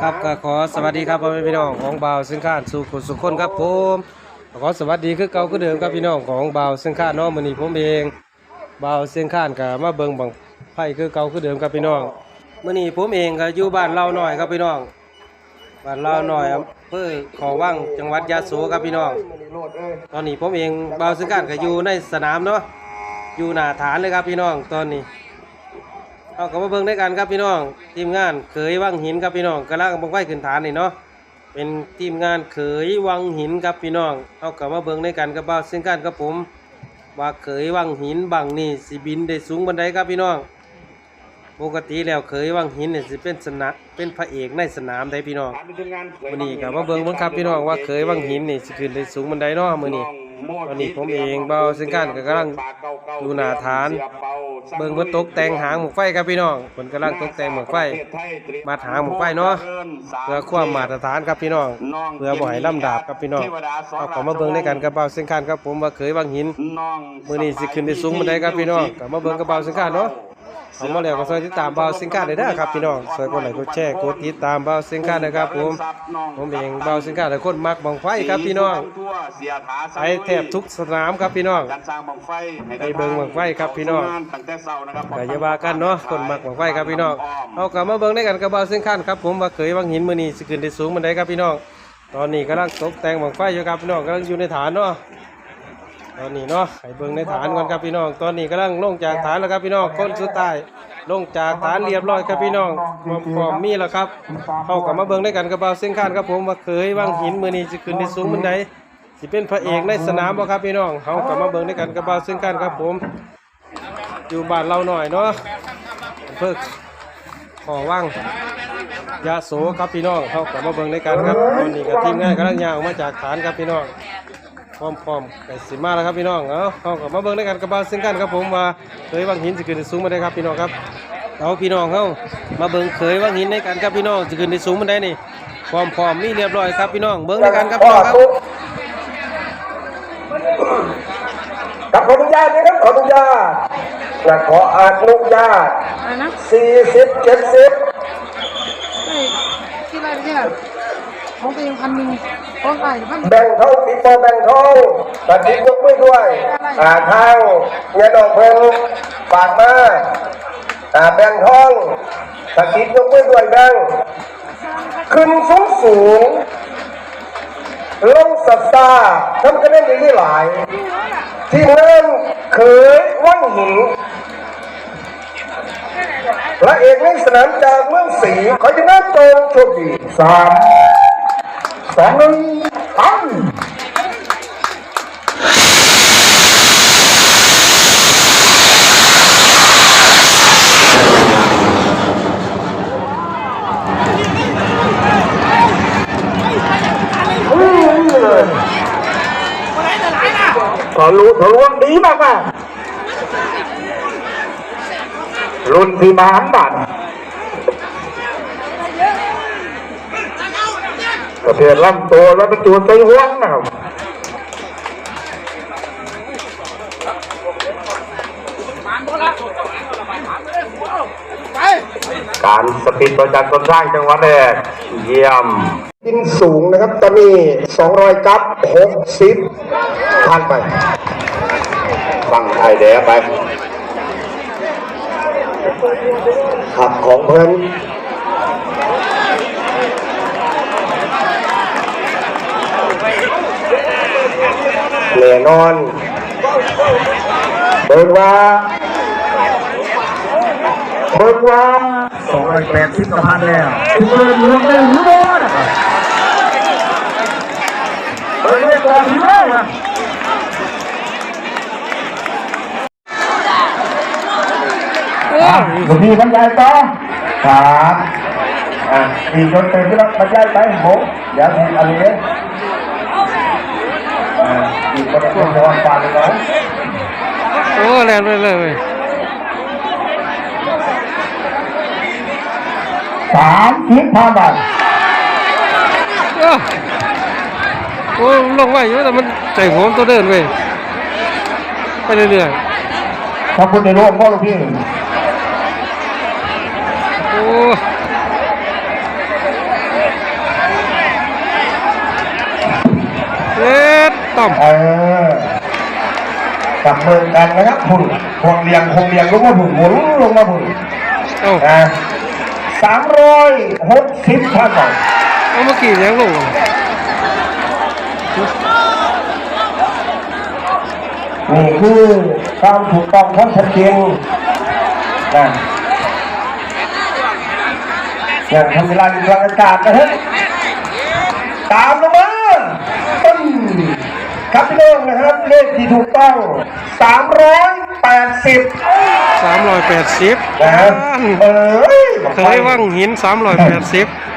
ครับก็ขอสวัสดีครับพ่อแม่พี่น้องของบ่าวซึ่งข้านสู่ขุสุขคนครับผมขอสวัสดีคือเก่าคือเดิมครับพี่น้องของบ่าวซึ่งข้านน้องมื้อนี้ผมเองบ่าวซึ่งข้านก็มาเบิงบังไพ่คือเก่าคือเดิมครับพี่น้องมื้อนี้ผมเองก็อยู่บ้านเราหน่อยครับพี่น้องบ้านเราหน่อยอำเภอขอว่างจังหวัดยะโสครับพี่น้อง ตอนนี้ผมเองบ่าวซึ่งข้านก็อยู่ในสนามเนาะอยู่หน้าฐานเลยครับพี่น้องตอนนี้ เอากลับมาเบิ่งด้วยกันครับพี่น้อง ทีมงานเขยวังหินครับพี่น้องกำลังบังไฟขึ้นฐานนี่เนาะเป็นทีมงานเขยวังหินครับพี่น้อง เอากลับมาเบิ่งด้วยกันกับบ่าวซึ่งกันกับผมว่าเขยวังหินบังนี่สิบินได้สูงบันไดครับพี่น้อง ปกติแล้วเขยวังหินเนี่ยสิเป็นสนะเป็นพระเอกในสนามได้พี่น้องวันนี้กลับมาเบิ่งเบิ่งครับพี่น้องว่าเขยวังหินนี่สิขึ้นได้สูงบันไดเนาะมื้อนี้ วันนี้ผมเองเบาซึ่งกันก็กำลังดูหน้าฐาน เบิ่งเพิ่นตกแต่งหางหมวกไฟครับพี่น้องเพิ่นกำลังตกแต่งหมวกไฟ มาหางหมวกไฟเนาะเพื่อความมาตรฐานครับพี่น้องเพื่อบ่ให้ลำดาบครับพี่น้องเอาเขอมาเบิ่งด้วยกันกับเบาซึ่งกันครับผมว่าเคยวังหินมื้อนี้สิขึ้นได้สูงบันไดครับพี่น้องก็มาเบิ่งกับเบาซึ่งกันเนาะ เอามาแล้วก็ช่วยติดตามเบาซึ่งกันได้เด้อครับพี่น้องช่วยกดไลค์กดแชร์กดติดตามเบาซึ่งกันนะครับผมผมเองเบาซึ่งกันหลายคนมักบังไฟครับพี่น้องไปแทบทุกสนามครับพี่น้องไปเบิ่งบังไฟครับพี่น้องตั้งแต่เช้านะครับก็อย่าว่ากันเนาะคนมักบังไฟครับพี่น้องเอากลับมาเบิ่งด้กันกับเบาซึ่งกันครับผมว่าเคยวังหินมื้อนี้สิขึ้นได้สูงบันได้ครับพี่น้อง ตอนนี้กำลังตกแต่งบังไฟอยู่ครับพี่น้องกำลังอยู่ในฐานเนาะ อนนี้เนาะให้เบิ่งในฐานก่อนครับพี่น้อง ตอนนี้กำลังลงจากฐานแล้วครับพี่น้องคนสุดท้ายลงจากฐานเรียบร้อยครับพี่น้องพร้อมพร้อมมีแล้วครับเอากลับมาเบิ่งด้วยกันกับเบาซึ่งกันครับผมว่าเคยวังหินมือนี้สิขึ้นได้สูงบันไดสิเป็นพระเอกในสนามบ่ครับพี่น้องเฮากลับมาเบิ่งด้วยกันกับเบาซึ่งกันครับผม อยู่บ้านเราหน่อยเนาะเพิ่ขอว่างยาโสครับพี่น้องเขากลับมาเบิ่งในกันครับตอนนี้กับทีมงานกำลังยางออกมาจากฐานครับพี่น้อง พร้อมๆไก่สิมาแล้วครับพี่น้องเอาเขากลับมาเบิ่งในกันกับบาวซึ่งกันครับผมว่าเคยว่างหินสิขึ้นได้สูงมาได้ครับพี่น้องครับเอาพี่น้องเขามาเบิ่งเคยว่างหินในกันครับพี่น้องสิขึ้นได้สูงมาได้นี่พร้อมๆมีเรียบร้อยครับพี่น้องเบิ่งในกันครับพี่น้องครับครับขออนุญาตนะครับขออนุญาตและขออนุญาตอะไรนะสี่สิบเจ็ดสิบได้ที่ไรเนี่ย ของตัวเองพันหนึ่งของใครพันแบ่งเท่าปีโปแบ่งทองตัดสินยกมือด้วยอ่าทางเงินดอกเพิ่งฝากมาอ่าแบ่งทองตัดสินยกมือด้วยแบ่งขึ้นสูงสูงลงสัตตาทำกันได้ดีหลาย ที่งานเคยว่างหินพระเอกในสนามจากเมืองศรีขอจะนับตรงโชคดีสาม สองหนึ่งตั้งขอรู้ทะลวงดีมากมากๆรุ่นที่มาหันบัตร ประเภทลำตัวแล้วเป็นตัวใส่ห่วงนะครับการสปิดประจันคนสร้างจังหวัดแรกเยี่ยมดินสูงนะครับ ตอนนี้200กับ60ผ่านไปฟังไอเดียไปขับของเพิ่น แน่นอนเบิ่งว่าเบิ่งว่าสองร้อยแปดสิบกว่าพันแล้วเบิ่งรวมได้หรือเปล่าเบิ่งได้ก่อนหรือเปล่าคุณพี่บรรยายต่อครับอ่าอีกคนเป็นที่รับบรรยายไปโหเดี๋ยวทีอะไรเนี่ยรางวัลเลยนะ โอ้แรงเลยเลยเว้ยสามสิบพันบาทโอ้โอ้ลงไว้อยู่แต่มันใจผมตัวเดินเว้ยไปเรื่อยขอบคุณในร่วมพ่อลูกพี่ๆโอ้ ต้อมเออจับมือกันนะครับหุ่นพวงเรียงพวงเรียงลงมาหุ่นหมุนลงมาหุ่นเอ้านะสามร้อยหกสิบท่านหน่อยเอาเมื่อกี้ยังลงนี่คือความถูกต้องความชัดเจนนะอย่างทำเวลาอยู่กลางอากาศนะฮะตามลงมาต้น ครับพี่น้องนะครับเลขที่ถูกต้อง 380 380นะฮะเอ้ยเคยว่างหิน 380